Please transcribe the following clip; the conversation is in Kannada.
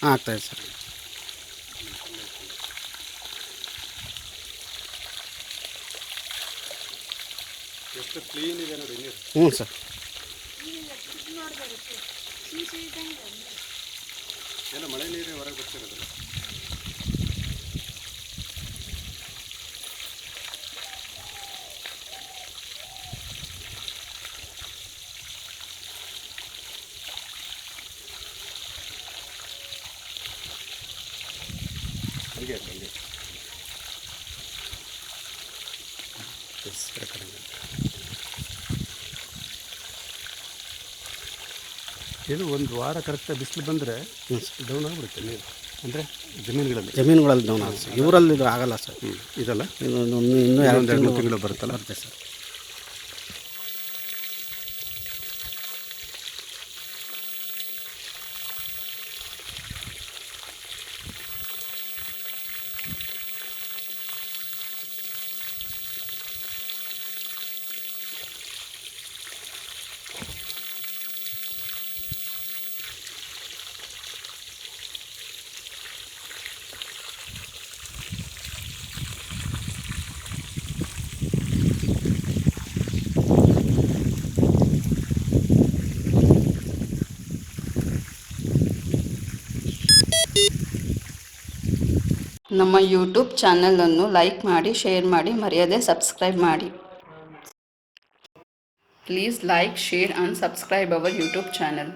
ಹಾಂ ಆಗ್ತಾಯಿದೆ ಸರ್. ಎಷ್ಟು ಕ್ಲೀನ್ ಇದೆ ನೋಡಿ ನೀರು? ಹ್ಞೂ ಸರ್. ಎಲ್ಲ ಮಳೆ ನೀರೇ ಹೊರಗೆ ಬರ್ತಿರೋದಿಲ್ಲ ಹಂಗೆ ಇರ್ಲಿ, ಹಂಗೆ ಇದು ಒಂದು ವಾರ ಕರೆಕ್ಟಾಗಿ ಬಿಸಿಲು ಬಂದರೆ ಡೌನ್ ಆಗಿಬಿಡುತ್ತೆ ನೀರು. ಅಂದರೆ ಜಮೀನುಗಳಲ್ಲಿ. ಜಮೀನುಗಳಲ್ಲಿ ಡೌನ್ ಆಗುತ್ತೆ. ಇವರಲ್ಲಿ ಇದು ಆಗಲ್ಲ ಸರ್. ಹ್ಞೂ ಇದಲ್ಲ? ಇನ್ನೊಂದು ಇನ್ನೂ ಎರಡು ಇನ್ನೊಂದು ಎರಡು ಮೂರು ತಿಂಗಳು ತಿಂಗಳು ಬರುತ್ತಲ್ಲ? ಬರುತ್ತೆ ಸರ್. ನಮ್ಮ ಯೂಟ್ಯೂಬ್ ಚಾನಲನ್ನು ಲೈಕ್ ಮಾಡಿ, ಶೇರ್ ಮಾಡಿ, ಮರೆಯದೆ ಸಬ್ಸ್ಕ್ರೈಬ್ ಮಾಡಿ. Please like share and subscribe our YouTube channel